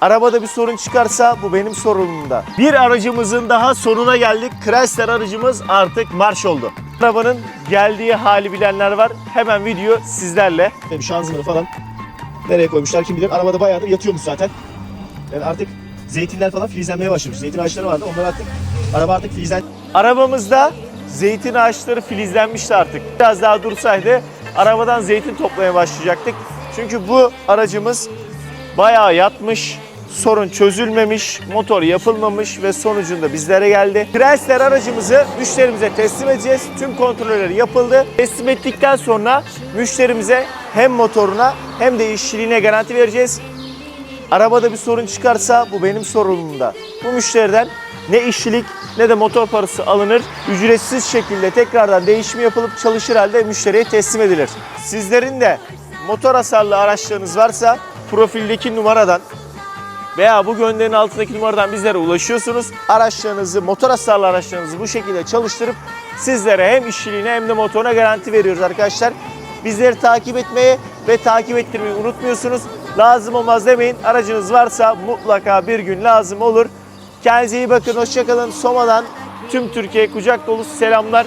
Arabada bir sorun çıkarsa bu benim sorumluluğumda. Bir aracımızın daha sonuna geldik. Chrysler aracımız artık marş oldu. Arabanın geldiği hali bilenler var. Hemen video sizlerle. Şanzımanı falan nereye koymuşlar kim bilir. Arabada bayağıdır yatıyormuş zaten. Yani artık zeytinler falan filizlenmeye başlamış. Zeytin ağaçları vardı. Onlar artık araba artık filizlen. Arabamızda zeytin ağaçları filizlenmişti artık. Biraz daha dursaydı arabadan zeytin toplamaya başlayacaktık. Çünkü bu aracımız bayağı yatmış, sorun çözülmemiş, motor yapılmamış ve sonucunda bizlere geldi. Chrysler aracımızı müşterimize teslim edeceğiz. Tüm kontrolleri yapıldı. Teslim ettikten sonra müşterimize hem motoruna hem de işçiliğine garanti vereceğiz. Arabada bir sorun çıkarsa bu benim sorumluluğumda. Bu müşteriden ne işçilik ne de motor parası alınır. Ücretsiz şekilde tekrardan değişimi yapılıp çalışır halde müşteriye teslim edilir. Sizlerin de motor hasarlı araçlarınız varsa profildeki numaradan veya bu gönderinin altındaki numaradan bizlere ulaşıyorsunuz. Araçlarınızı, motor hasarlı araçlarınızı bu şekilde çalıştırıp sizlere hem işçiliğine hem de motoruna garanti veriyoruz arkadaşlar. Bizleri takip etmeyi ve takip ettirmeyi unutmuyorsunuz. Lazım olmaz demeyin. Aracınız varsa mutlaka bir gün lazım olur. Kendinize iyi bakın. Hoşçakalın. Soma'dan tüm Türkiye kucak dolusu selamlar.